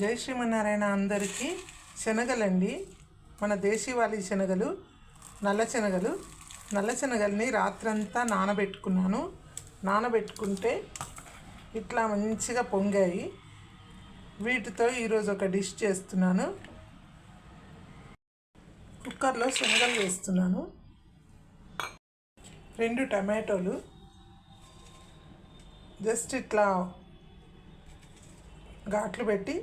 జై శ్రీమన్నారాయణ అందరికీ శనగలండి. మన దేశీవాళీ శనగలు నల్ల శనగలు. నల్ల శనగల్ని రాత్రంతా నానబెట్టుకున్నాను. నానబెట్టుకుంటే ఇట్లా మంచిగా పొంగాయి. వీటితో ఈరోజు ఒక డిష్ చేస్తున్నాను. కుక్కర్లో శనగలు వేస్తున్నాను. రెండు టమాటోలు. జస్ట్ ఇట్లా ఘాట్లు పెట్టి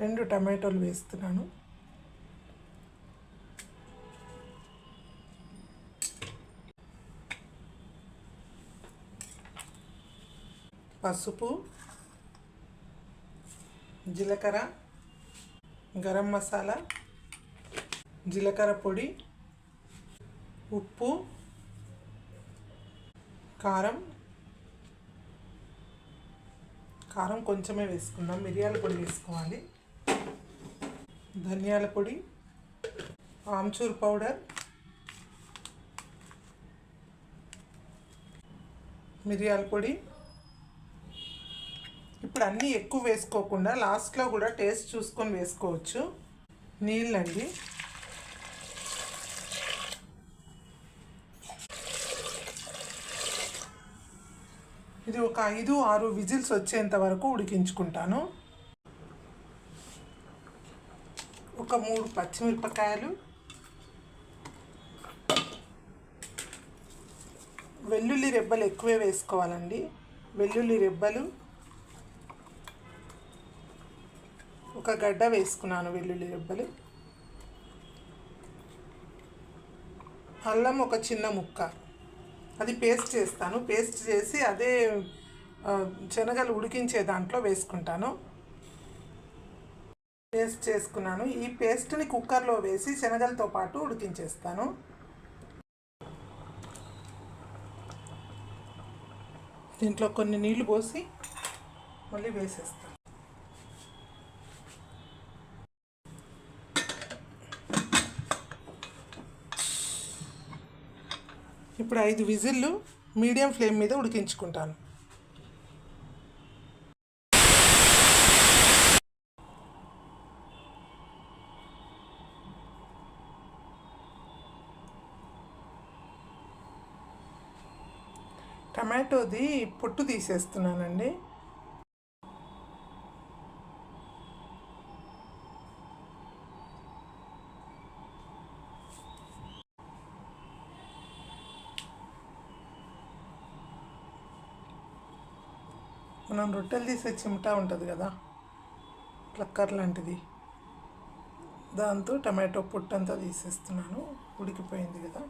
రెండు టమాటోలు వేస్తున్నాను. పసుపు జీలకర్ర గరం మసాలా జీలకర్ర పొడి ఉప్పు కారం కారం కొంచెమే వేసుకుందాం. మిరియాల పొడి వేసుకోవాలి. ధనియాల పొడి ఆమ్చూర్ పౌడర్ మిరియాల పొడి. ఇప్పుడు అన్నీ ఎక్కువ వేసుకోకుండా లాస్ట్లో కూడా టేస్ట్ చూసుకొని వేసుకోవచ్చు. నీళ్ళండి. ఇది ఒక ఐదు ఆరు విజిల్స్ వచ్చేంత వరకు ఉడికించుకుంటాను. ఒక మూడు పచ్చిమిరపకాయలు వెల్లుల్లి రెబ్బలు ఎక్కువే వేసుకోవాలండి. వెల్లుల్లి రెబ్బలు ఒక గడ్డ వేసుకున్నాను వెల్లుల్లి రెబ్బలు. అల్లం ఒక చిన్న ముక్క. అది పేస్ట్ చేస్తాను. పేస్ట్ చేసి అదే శనగలు ఉడికించే దాంట్లో వేసుకుంటాను. పేస్ట్ చేసుకున్నాను. ఈ పేస్ట్ని కుక్కర్లో వేసి శనగలతో పాటు ఉడికించేస్తాను. దీంట్లో కొన్ని నీళ్ళు పోసి మళ్ళీ వేసేస్తాను. ఇప్పుడు ఐదు విజిల్లు మీడియం ఫ్లేమ్ మీద ఉడికించుకుంటాను. టమాటోది పొట్టు తీసేస్తున్నానండి. మనం రొట్టెలు తీసే చిమటా ఉంటుంది కదా ప్లక్కర్ లాంటిది. దాంతో టమాటో పొట్టు అంతా తీసేస్తున్నాను ఉడికిపోయింది కదా.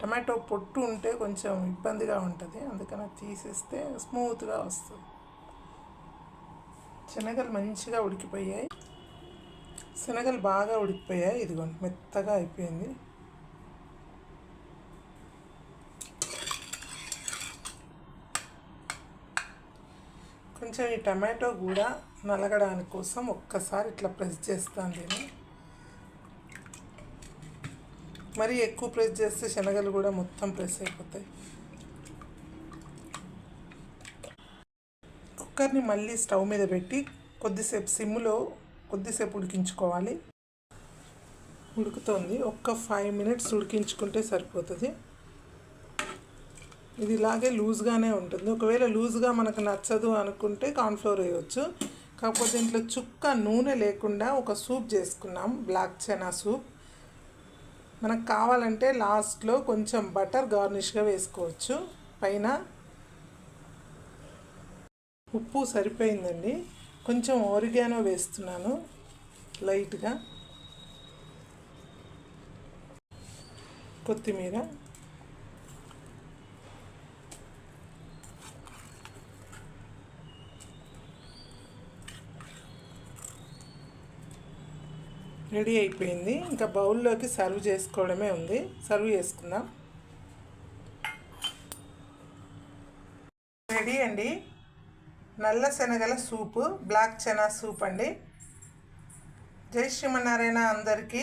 టమాటో పొట్టు ఉంటే కొంచెం ఇబ్బందిగా ఉంటుంది. అందుకని తీసేస్తే స్మూత్గా వస్తుంది. శనగలు మంచిగా ఉడికిపోయాయి. శనగలు బాగా ఉడికిపోయాయి. ఇదిగోండి మెత్తగా అయిపోయింది. కొంచెం ఈ టమాటో కూడా నలగడానికి కోసం ఒక్కసారి ఇట్లా ప్రెస్ చేస్తాను దీన్ని మరీ ఎక్కువ ప్రెస్ చేస్తే శనగలు కూడా మొత్తం ప్రెస్ అయిపోతాయి. కుక్కర్ని మళ్ళీ స్టవ్ మీద పెట్టి కొద్దిసేపు సిమ్లో కొద్దిసేపు ఉడికించుకోవాలి. ఉడుకుతోంది. ఒక్క ఫైవ్ మినిట్స్ ఉడికించుకుంటే సరిపోతుంది. ఇది ఇలాగే లూజ్గానే ఉంటుంది. ఒకవేళ లూజ్గా మనకు నచ్చదు అనుకుంటే కార్న్ఫ్లోర్ వేయవచ్చు కాకపోతే ఇంట్లో చుక్క నూనె లేకుండా ఒక సూప్ చేసుకున్నాం. Black chana soup. మనకు కావాలంటే లాస్ట్లో కొంచెం బటర్ గార్నిష్గా వేసుకోవచ్చు. పైన ఉప్పు సరిపోయిందండి. కొంచెం ఓరిగానో వేస్తున్నాను లైట్గా. కొత్తిమీర. రెడీ అయిపోయింది. ఇంకా బౌల్లోకి సర్వ్ చేసుకోవడమే ఉంది. సర్వ్ చేసుకుందాం. రెడీ అండి. నల్ల శనగల సూపు బ్లాక్ చనా సూప్ అండి. జై శ్రీమన్నారాయణ అందరికీ.